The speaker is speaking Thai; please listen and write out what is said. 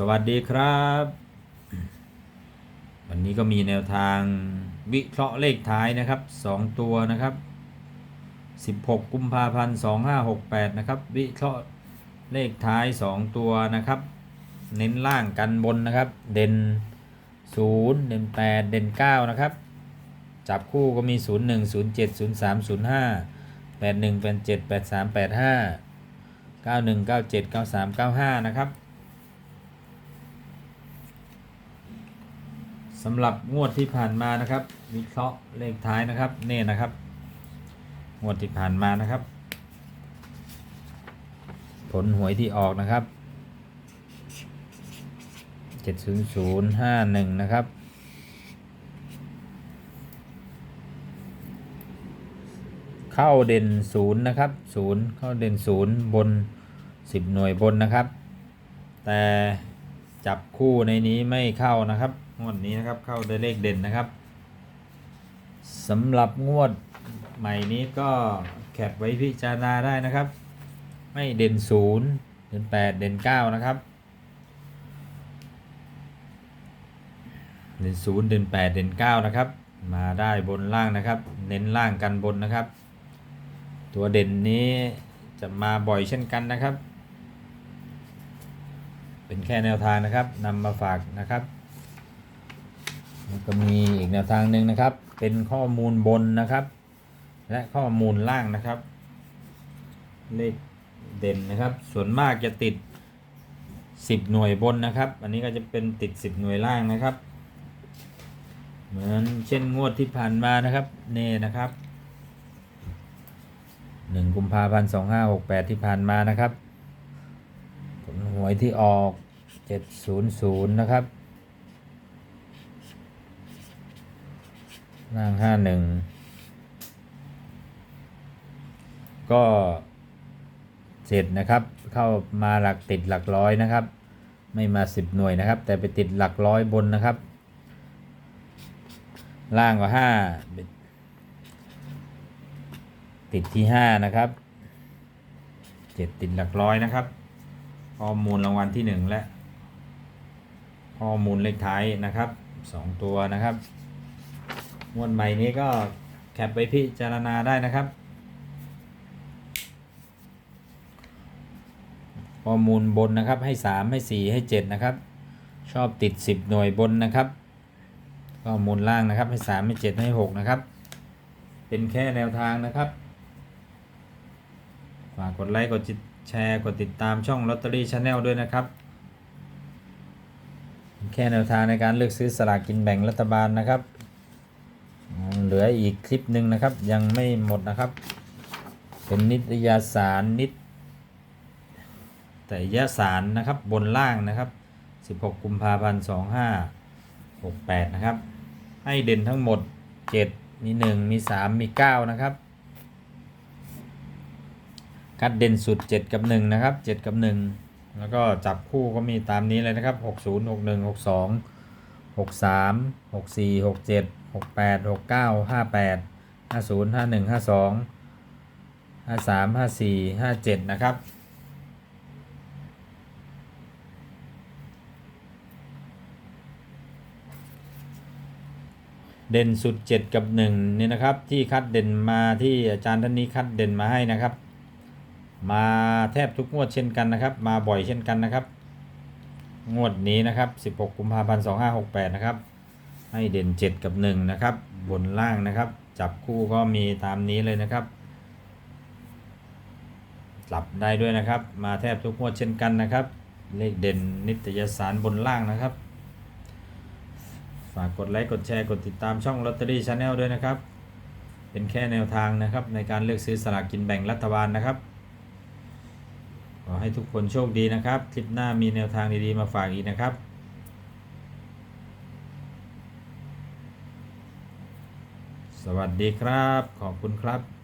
สวัสดีครับ วันนี้ก็มีแนวทางวิเคราะห์เลขท้ายนะครับ 2 ตัวนะครับ 16 กุมภาพันธ์ 2568 นะครับ วิเคราะห์เลขท้าย 2 ตัวนะครับ เน้นล่างกันบนนะครับ เด่น 0 เด่น 8 เด่น 9 นะครับ จับคู่ก็มี 01 07 03 05 81 87 83 85 91 97 93 95 นะครับ สำหรับงวดที่ผ่านมานะครับ วิเคราะห์เลขท้ายนะครับนี่นะครับ งวดที่ผ่านมานะครับ ผลหวยที่ออกนะครับ 70051 นะครับเข้าเด่นศูนย์นะครับศูนย์เข้าเด่นศูนย์บนสิบหน่วยบนนะครับ แต่จับคู่ในนี้ไม่เข้านะครับ งวดนี้นะครับเข้าด้วยเลขเด่นนะครับสำหรับงวดใหม่นี้ก็แคปไว้พิจารณาได้นะครับ ไม่เด่นศูนย์เด่นแปดเด่นเก้านะครับ เด่นศูนย์เด่นแปดเด่นเก้านะครับ มาได้บนล่างนะครับ เน้นล่างกันบนนะครับ ตัวเด่นนี้จะมาบ่อยเช่นกันนะครับ เป็นแค่แนวทางนะครับนำมาฝากนะครับ แล้วก็มีอีกแนวทางหนึ่งนะครับ เป็นข้อมูลบนนะครับ และข้อมูลล่างนะครับ เลขเด่นนะครับ ส่วนมากจะติด 10 หน่วยบนนะครับ อันนี้ก็จะเป็นติด 10 หน่วยล่างนะครับ เหมือนเช่นงวดที่ผ่านมานะครับเน่นะครับหนึ่งกุมภาพันธ์สองห้าหกแปดที่ผ่านมานะครับผลหวยที่ออกเจ็ดศูนย์นย์นะครับ ล่างห้าหนึ่งก็เจ็ดนะครับ เข้ามาหลักติดหลักร้อยนะครับ ไม่มาสิบหน่วยนะครับ แต่ไปติดหลักร้อยบนนะครับ ล่างก็ห้าติดที่ห้านะครับเจ็ดติดหลักร้อยนะครับข้อมูลรางวัลที่หนึ่งและข้อมูลเลขท้ายนะครับสองตัวนะครับ งวดใหม่นี้ก็แคปไปพิจารณาได้นะครับ ข้อมูลบนนะครับให้สามให้สี่ให้เจ็ดนะครับ ชอบติดสิบหน่วยบนนะครับ ข้อมูลล่างนะครับให้สามให้เจ็ดให้หกนะครับ เป็นแค่แนวทางนะครับฝากกดไลค์กดแชร์กดติดตามช่องลอตเตอรี่ชาแนลด้วยนะครับ แค่แนวทางในการเลือกซื้อสลากกินแบ่งรัฐบาลนะครับ เหลืออีกคลิปหนึ่งนะครับ ยังไม่หมดนะครับ เป็นนิตยสารนิตแต่ยสารนะครับบนล่างนะครับ 16 กุมภาพันธ์ 2568 นะครับ ให้เด่นทั้งหมด 7 มี 1 มี 3 มี 9 นะครับ คัดเด่นสุด 7 กับ 1 นะครับ 7 กับ 1 แล้วก็จับคู่ก็มีตามนี้เลยนะครับ 60 61 62 63 64 67 68 69 58 50 51 52 53 54 57นะครับ เด่นสุด7กับ1นี่นะครับที่คัดเด่นมาที่อาจารย์ท่านนี้คัดเด่นมาให้นะครับ มาแทบทุกงวดเช่นกันนะครับ มาบ่อยเช่นกันนะครับ งวดนี้นะครับ 16 กุมภาพันธ์ 2568 นะครับ ให้เด่น 7 กับ 1 นะครับ บนล่างนะครับ จับคู่ก็มีตามนี้เลยนะครับหลับได้ด้วยนะครับ มาแทบทุกงวดเช่นกันนะครับ เลขเด่นนิตยสารบนล่างนะครับ ฝากกดไลค์กดแชร์กดติดตามช่องลอตเตอรี่ชาแนลด้วยนะครับ เป็นแค่แนวทางนะครับ ในการเลือกซื้อสลากกินแบ่งรัฐบาลนะครับขอให้ทุกคนโชคดีนะครับ คลิปหน้ามีแนวทางดีๆมาฝากอีกนะครับ ส วัสดีครับ ขอบคุณครับ